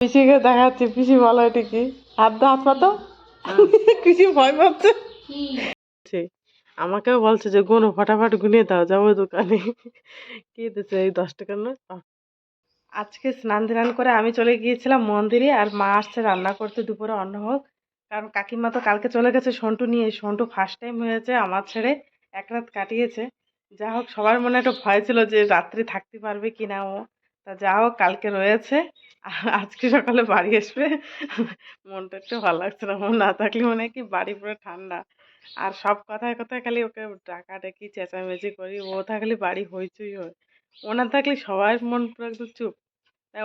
পিসিকে দেখাচ্ছি পিসি বলো এটা কি? হাত দা হাত পাতো? পিসি ভয় পাচ্ছে। আমাকেও বলছে যে গুনো ফটাফট গুনিয়ে দাও যাব দোকানে। কি দিচ্ছে এই দশ টাকার নোট? আজকে স্নান ধান করে আমি চলে গিয়েছিলাম মন্দিরে আর মা আসছে রান্না করতে দুপুরে অন্ন হোক। কারণ কাকিমা তো কালকে চলে গেছে সন্টু নিয়ে সন্টু ফার্স্ট টাইম হয়েছে আমার ছেড়ে এক রাত কাটিয়েছে। যা হোক সবার মনে একটা ভয় ছিল যে রাত্রি থাকতে পারবে কি না ও। তা যা হোক কালকে রয়েছে। আর আজকে সকালে বাড়ি আসবে। মনটা একটু ভালো লাগছে না। মন না থাকলে মনে হয় কি বাড়ি পুরো ঠান্ডা। আর সব কথায় কথায় খালি ওকে ডাকাডাকি চেঁচামেচি করি। ও থাকলে বাড়ি হইচই হয়। ও না থাকলে সবার মন পুরো একদম চুপ।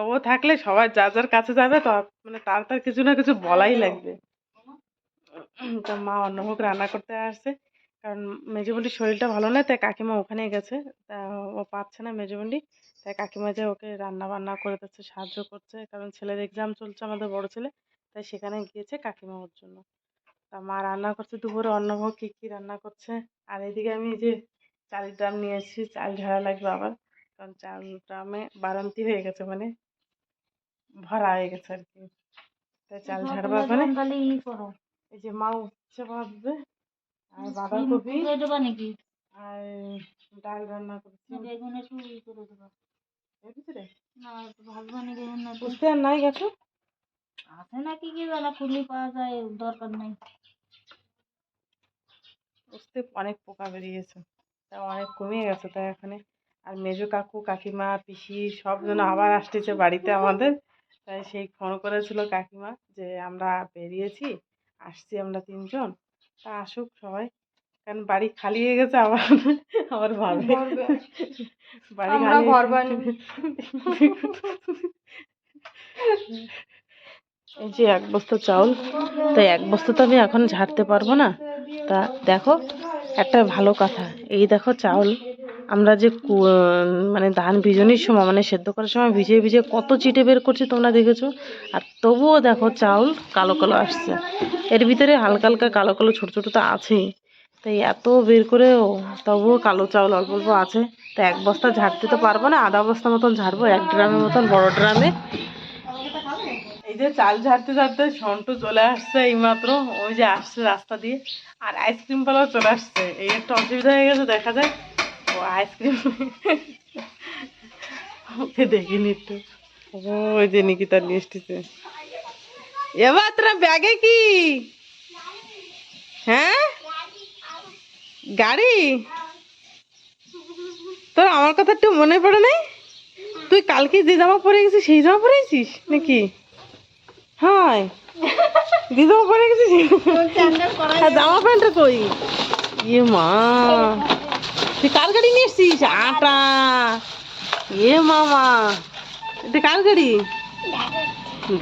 ও থাকলে সবাই যার যার কাছে যাবে তো মানে তার তার কিছু না কিছু বলাই লাগবে। তো মা অন্নভোগ রান্না করতে আসছে। কারণ মেজবন্ডির শরীরটা ভালো নয় তাই কাকিমা ওখানে গেছে। তা ও পাচ্ছে না মেজবন্ডি তাই কাকিমা যে ওকে রান্না বান্না করে দিচ্ছে সাহায্য করছে কারণ ছেলের এক্সাম চলছে আমাদের বড় ছেলে তাই সেখানে গিয়েছে কাকিমা ওর জন্য। তা মা রান্না করছে দুপুরে অন্নভোগ কী কী রান্না করছে? আর এদিকে আমি যে চালের ড্রাম নিয়ে এসেছি চাল ঝাড়া লাগবে আবার কারণ চাল ড্রামে বারান্তি হয়ে গেছে মানে ভরা হয়ে গেছে আর কি। তাই চাল ঝাড়বা ওখানে এই যে মা উচ্ছে ভাজবে আর বাঁধাকপি আর ডাল রান্না করছি। বেগুন একটু করে দেবা। এর ভিতরে? না একটু ভাজবা না উঠতে আর নাই গেছো? আছে নাকি কি জানা ফুলি পাওয়া যায় দরকার নাই। উঠতে অনেক পোকা বেরিয়েছে তা অনেক কমে গেছে তাই এখানে। আর মেজো কাকু কাকিমা পিসি সব যেন আবার আসতেছে বাড়িতে আমাদের। তাই সেই ফোন করেছিল কাকিমা যে আমরা বেরিয়েছি আসছি আমরা তিনজন। তা আসুক সবাই। কারণ বাড়ি খালি হয়ে গেছে আবার আবার ভাবে। বাড়ি খালি এই যে এক বস্তা চাউল তাই এক বস্তা তো আমি এখন ঝাড়তে পারব না। তা দেখো একটা ভালো কথা। এই দেখো চাউল আমরা যে কু- মানে ধান ভিজনির সময় মানে সেদ্ধ করার সময় ভিজে ভিজে কত চিটে বের করছি তোমরা দেখেছ? আর তবুও দেখো চাউল কালো কালো আসছে। এর ভিতরে হালকা হালকা কালো কালো ছোটো ছোটো তো আছেই। তাই এত বের করেও, তবুও কালো চাউল অল্প অল্প আছে। তা এক বস্তা ঝাড়তে তো পারব না, আধা বস্তা মতন ঝাড়বো, এক ড্রামের মতন, বড় ড্রামে। এই যে চাল ঝাড়তে ঝাড়তে সন্টু চলে আসছে এইমাত্র, ওই যে আসছে রাস্তা দিয়ে, আর আইসক্রিম পালাও চলে আসছে। এই একটা অসুবিধা হয়ে গেছে, দেখা যায় ও আইসক্রিম ওকে দেখিনি একটু ও ওই যে নিকিতা নিয়ে এসতেছে এবার তোরা ব্যাগে কি? হ্যাঁ? গাড়ি? তোর আমার কথা একটু মনে পড়ে নাই? তুই কালকে যে জামা পরে গেছিস সেই জামা পরে গেছিস নাকি? হাই যে জামা পরে গেছিস জামা প্যান্টটা কই? ইয়ে মা। তুই কার গাড়ি নিয়ে এসছিস? আটা। এ মামা। এটা কার গাড়ি?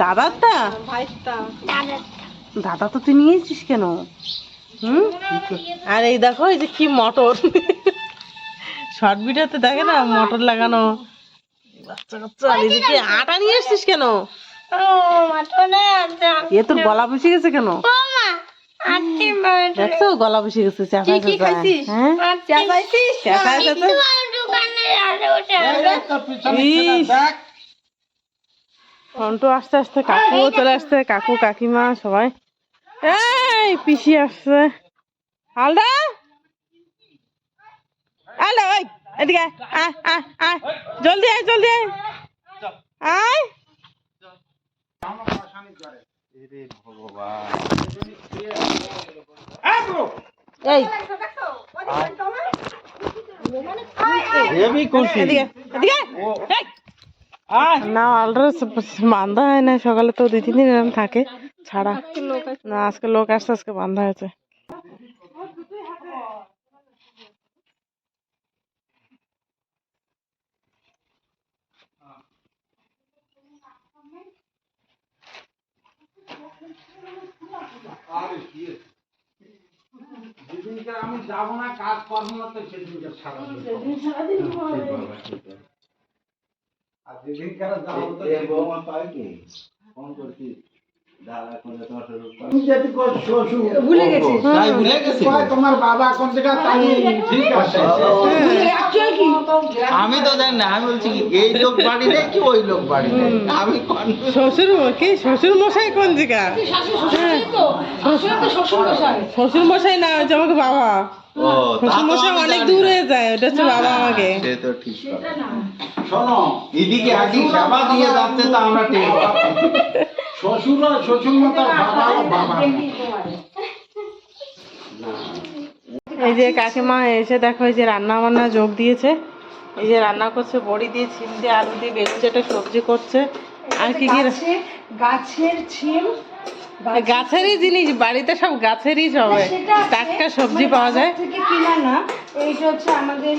দাদারটা। দাদা তো তুই নিয়েছিস কেন? হুম? আর এই দেখো এই যে কি মটর। শর্ট ভিডিওতে দেখে না মটর লাগানো। এদিকে আটা নিয়ে এসছিস কেন? এ তোর গলা বসে গেছে কেন? দেখছ গলা বসে গেছে? হ্যাঁ। ফন্টু আস্তে আস্তে কাকুও চলে আসছে কাকু কাকিমা সবাই। এই পিসি আসছে। হালদা? হ্যালো ওই এদিকে আয়, আয় জলদি আয় জলদি আয়। আয়। এই। না অলরেডি বান্ধা হয় না। সকালে তো দুই তিন দিন এরকম থাকে। ছাড়া। না আজকে লোক আসছে আজকে বান্ধা হয়েছে। আমি যাব না কাজ কর্ম সেদিনকে সারা আর যাব তো বৌমা পাই কি? ফোন করছি। ভুলে গেছি। তাই ভুলে গেছি? কয় তোমার বাবা কোন জায়গা ঠিক আছে। আমি তো জানি না আমি বলছি কি এই লোক বাড়ি নেই কি ওই লোক বাড়ি নেই? আমি শ্বশুর কি? শ্বশুর মশাই কোন জায়গা? শাশুড়ি শ্বশুর মশাই না হচ্ছে আমাকে বাবা। শ্বশুর মশাই অনেক দূরে যায় ওটা হচ্ছে বাবা আমাকে। সে তো ঠিক শোনো এদিকে একদিন সেবা দিয়ে যাচ্ছে তা আমরা টের। শ্বশুর আর শ্বশুর মতো বাবা বাবা। এই যে কাকিমা এসে দেখো এই যে রান্না বান্না যোগ দিয়েছে। এই যে রান্না করছে বড়ি দিয়ে ছিম দিয়ে আলু দিয়ে বেগুন চেটে সবজি করছে। আর কি কি গাছে গাছের ছিম গাছেরই জিনিস বাড়িতে সব গাছেরই সব হয়। টাটকা সবজি মানে পাওয়া যায়। থেকে কিনা না এইটা হচ্ছে আমাদের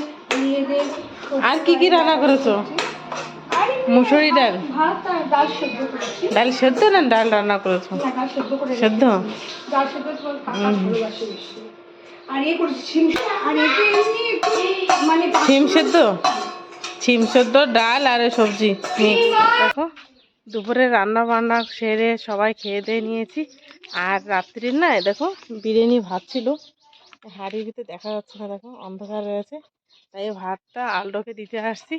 আর কি কি রান্না করেছ? মুসুরি ডাল ডাল সেদ্ধ করেছি? ডাল সেদ্ধ? না ডাল রান্না করেছ সেদ্ধ। একটু মানে সেদ্ধ? ছিম সেদ্ধ ডাল আর সবজি দেখো দুপুরে রান্না বান্না সেরে সবাই খেয়ে দিয়ে নিয়েছি। আর রাত্রির না দেখো বিরিয়ানি ভাত ছিল। হাঁড়ির ভিতরে দেখা যাচ্ছে না দেখো অন্ধকার রয়েছে। তাই ভাতটা আলডোকে দিতে আসছি।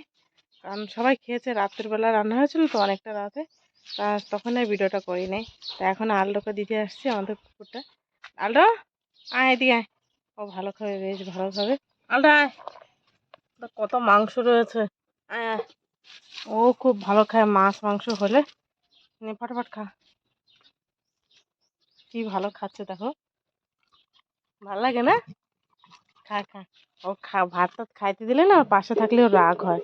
কারণ সবাই খেয়েছে, রাত্রের বেলা রান্না হয়েছিল তো অনেকটা রাতে। তা তখন আর ভিডিওটা করি নাই তা এখন আলডোকে দিতে আসছি আমাদের কুকুরটা আলডো আয় এদিকে আয়। ও ভালো খাবে, বেশ ভালো খাবে। আলডো আয়। কত মাংস রয়েছে। ও খুব ভালো খায় মাছ, মাংস হলে। ফটাফট খা। কি ভালো খাচ্ছে দেখো। ভালো লাগে না? খা খা। ও খা ভাত টাত খাইতে দিলে না পাশে থাকলে ওর রাগ হয়।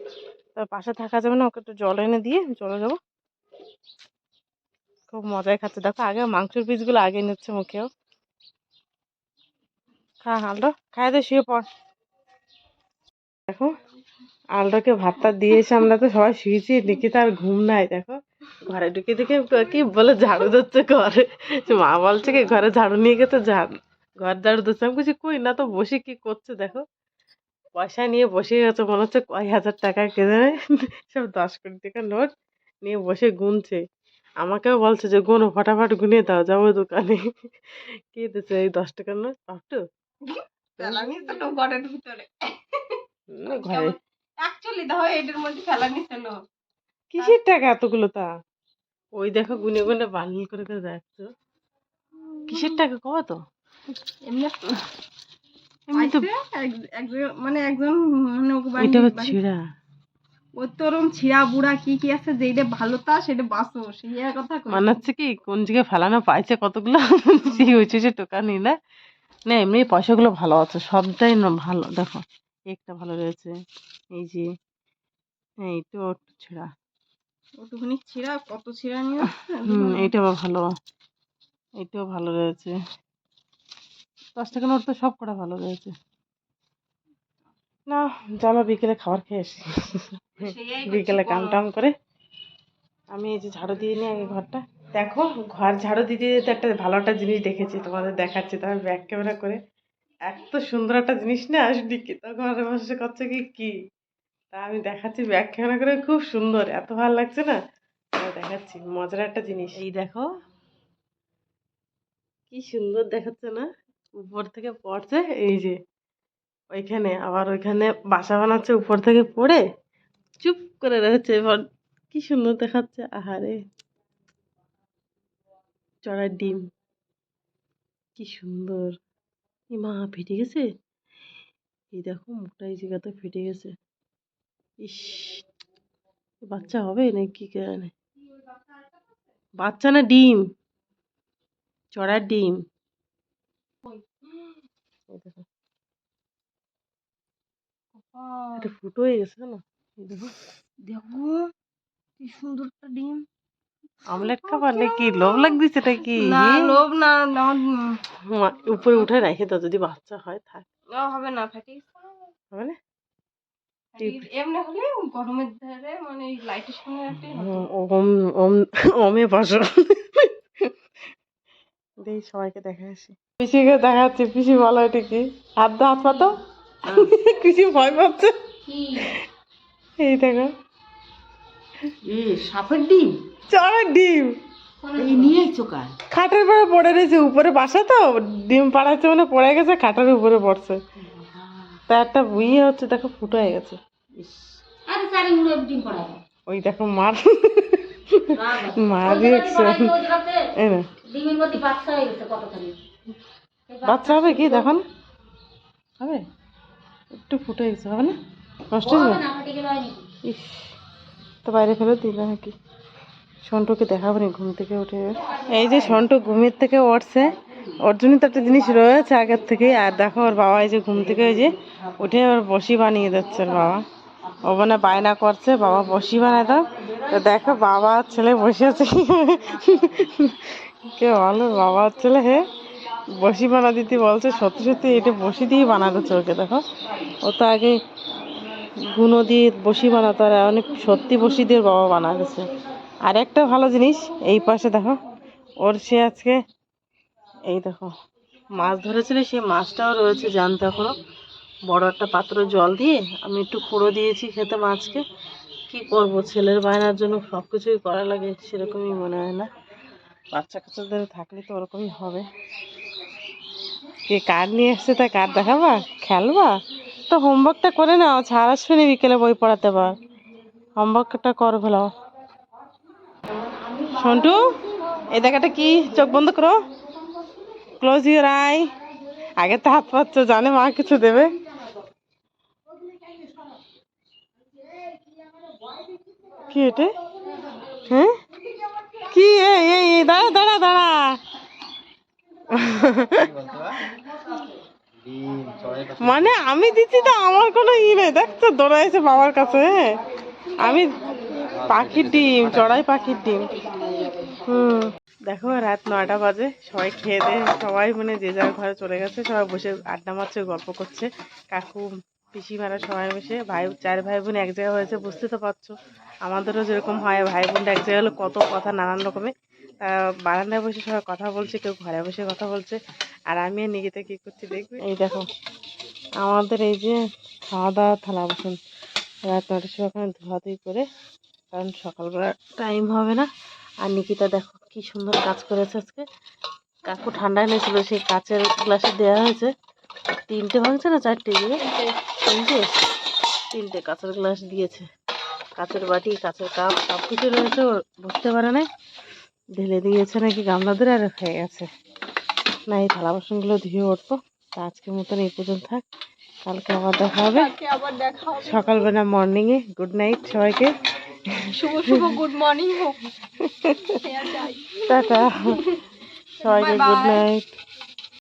তো পাশে থাকা যাবে না, ওকে একটু জল এনে দিয়ে চলে যাব। খুব মজায় খাচ্ছে। দেখো আগে মাংসের পিসগুলো আগে নিচ্ছে মুখেও। খা আলডো খাই দে, শুয়ে পড়। দেখো, আলটাকে ভাতটা দিয়ে এসে আমরা তো সবাই শুয়েছি, দেখি তার ঘুম নাই, দেখো। ঘরে ঢুকে দেখে কি বলে ঝাড়ু দিচ্ছে ঘরে। মা বলছে কি, ঘরে ঝাড়ু নিয়ে গেছে, ঝাড়ু, ঘর ঝাড়ু দিচ্ছে। আমি বলছি, কই না তো বসে কি করছে, দেখো। পয়সা নিয়ে বসে গেছে মনে হচ্ছে কয় হাজার টাকা কে জানে? সব দশ কোটি টাকার নোট নিয়ে বসে গুনছে। আমাকেও বলছে যে গুনো ফটাফট গুনিয়ে দাও যাব দোকানে। কে দিচ্ছে এই দশ টাকার নোট? পাপটু? কিসের টাকা এতগুলো তা? ওই দেখো গুনে গুনে বান্ডিল করে করে যাচ্ছ কিসের টাকা কত এমনি মানে একজন মানে ছিঁড়া। ওর তো ওরম ছিঁড়া বুড়া কি কি আছে যেটা ভালো তা সেটা বাঁচো সেই কথা কই। মনে হচ্ছে কি কোন জায়গায় ফেলানো পাইছে কতগুলো সেই হয়েছে সে টোকা নি? না না এমনি পয়সাগুলো ভালো আছে সবটাই ভালো দেখো একটা ভালো রয়েছে এই যে এই তো একটু ছেঁড়া। ওটুকুনি ছিঁড়া কত ছিঁড়া নিয়ে? এইটাও ভালো এইটাও ভালো রয়েছে। দশ টাকা নোট তো সব কটা ভালো রয়েছে। না চলো বিকেলে খাবার খেয়ে আসি। বিকেলে কাম টাম করে আমি এই যে ঝাড়ু দিয়ে নিই আগে ঘরটা। দেখো ঘর ঝাড়ু দিতে দিতে একটা ভালো একটা জিনিস দেখেছি তোমাদের দেখাচ্ছি তোমার ব্যাক ক্যামেরা করে। এত সুন্দর একটা জিনিস না আসবি কি? তো ঘরে বসে করছে কি কি? তা আমি দেখাচ্ছি ব্যাক ক্যামেরা করে খুব সুন্দর এত ভালো লাগছে না? দেখাচ্ছি মজার একটা জিনিস। এই দেখো কি সুন্দর দেখাচ্ছে না? উপর থেকে পড়ছে, এই যে ওইখানে, আবার ওইখানে বাসা বানাচ্ছে উপর থেকে পড়ে, চুপ করে রয়েছে, এবার কি সুন্দর দেখাচ্ছে, আহারে, চড়ার ডিম, কি সুন্দর মা, ফেটে গেছে? এই দেখো, মুখটা এই জায়গাতে ফেটে গেছে, ইস বাচ্চা হবে নাকি কি জানে? বাচ্চা না ডিম? চড়ার ডিম। এই দেখো এটা ফুটো হয়ে গেছে না দেখো। দেখো কি সুন্দর একটা ডিম। আমলেট খাবার নাকি? লোভ লাগতেছে নাকি না লোভ না না। উপরে উঠে রেখে দাও যদি বাচ্চা হয় থাক। না, হবে না হবে না? এমনি হলে গরমের ধারে মানে লাইটের সামনে রাখতে ওম ওম ওমে বসো দেখি সবাইকে দেখা আসি। পিসিকে দেখাচ্ছি পিসি বলো এটা কি? হাত দা হাত পাতো পিসি ভয় পাচ্ছে। এই দেখো। সাপের ডিম? চড়ার ডিম। নিয়ে আইছো কার খাটের পরে পড়ে রয়েছে উপরে বাসা তো? ডিম পাড়াচ্ছে মানে পড়ে গেছে খাটের উপরে পড়ছে। তা একটা ইয়ে হচ্ছে দেখো ফুটো হয়ে গেছে। আরে ডিম ওই দেখো মার। মার রিয়েকশন এই না। বাচ্চা হয়ে গেছে কতখানি? বাচ্চা হবে কি? দেখো না। হবে? একটু ফুটে গেছে হবে না? নষ্ট হয়ে নাকি? ইস তো বাইরে ফেলে দিলে নাকি? সন্টুকে দেখাবো নি ঘুম থেকে উঠে। এই যে সন্টু ঘুমের থেকে উঠছে ওর জন্য তো একটা জিনিস রয়েছে আগের থেকে আর দেখো ওর বাবা এই যে ঘুম থেকে ওই যে উঠে ওর বসি বানিয়ে দিচ্ছে ওর বাবা। ও মানে বায়না করছে, বাবা বসি বানায় দাও। তো দেখো, বাবা ছেলে বসে আছে। কে বলো, বাবা ছেলে, হে? বসি বানা দিতে বলছে, সত্যি সত্যি এটা বসি দিয়ে বানা দিচ্ছে ওকে, দেখো। ও তো আগে গুঁড়ো দিয়ে বসি বানাতো, আর অনেক সত্যি বসি দিয়ে বাবা বানা দিচ্ছে আর একটা ভালো জিনিস, এই পাশে দেখো, ওর সে আজকে, এই দেখো, মাছ ধরেছিল সেই মাছটাও রয়েছে জানতে এখনও। বড় একটা পাত্র জল দিয়ে আমি একটু খুঁড়ো দিয়েছি খেতে মাছকে। কি করব? ছেলের বায়নার জন্য সব কিছুই করা লাগে, সেরকমই মনে হয় না। বাচ্চা কাচ্চাদের থাকলে তো ওরকমই হবে। কে কার্ড নিয়ে এসছে তা কার্ড দেখাবা? খেলবা? তো হোমওয়ার্কটা করে নাও, ছাড় আসবে না বিকেলে বই পড়াতে পার হোমওয়ার্কটা করো ফেলাও সন্টু, এই দেখাটা কি? চোখ বন্ধ করো। ক্লোজ ইউর আই আগে তো হাত পাচ্ছ জানে মা কিছু দেবে। কি এটা? হ্যাঁ? কি? এই দাঁড়া দাঁড়া দাঁড়া। মানে আমি দিচ্ছি তো, আমার কোনো ই নেই। দেখছ দৌড়াইছে বাবার কাছে। আমি পাখির ডিম, চড়াই পাখির ডিম। হুম। দেখো, রাত নয়টা বাজে। সবাই খেয়ে দিয়ে সবাই মানে যে যার ঘরে চলে গেছে, সবাই বসে আড্ডা মারছে, গল্প করছে। কাকু, পিসিমারা সবাই বসে, ভাই, চার ভাই বোন এক জায়গায় হয়েছে, বুঝতে তো পারছ। আমাদেরও যেরকম হয় ভাই বোনরা এক জায়গায় কত কথা নানান রকমের। বারান্দায় বসে সবাই কথা বলছে, কেউ ঘরে বসে কথা বলছে, আর আমি আর নিকিতে কি করছি দেখবে? এই দেখো, আমাদের এই যে খাওয়া দাওয়া থালা বাসন রাত নটার সময় ওখানে ধোয়াধুয়ি করে, কারণ সকালবেলা টাইম হবে না। আর নিকিতা দেখো কি সুন্দর কাজ করেছে আজকে। কাকু ঠান্ডা এনেছিল, সেই কাচের গ্লাসে দেওয়া হয়েছে। তিনটে ভাঙছে না, চারটে? দিয়ে তিনটে? তিনটে কাঁচের গ্লাস দিয়েছে। কাঁচের বাটি কাঁচের কাপ সব কিছু রয়েছে ও বুঝতে পারে না ঢেলে দিয়েছে নাকি গামলা ধরে আর হয়ে গেছে। না এই থালা বাসনগুলো ধুয়ে উঠবো। তা আজকের মতন এই পর্যন্ত থাক। কালকে আবার দেখা হবে। সকালবেলা মর্নিংয়ে গুড নাইট সবাইকে। শুভ শুভ গুড মর্নিং হোক। টাটা। সবাইকে গুড নাইট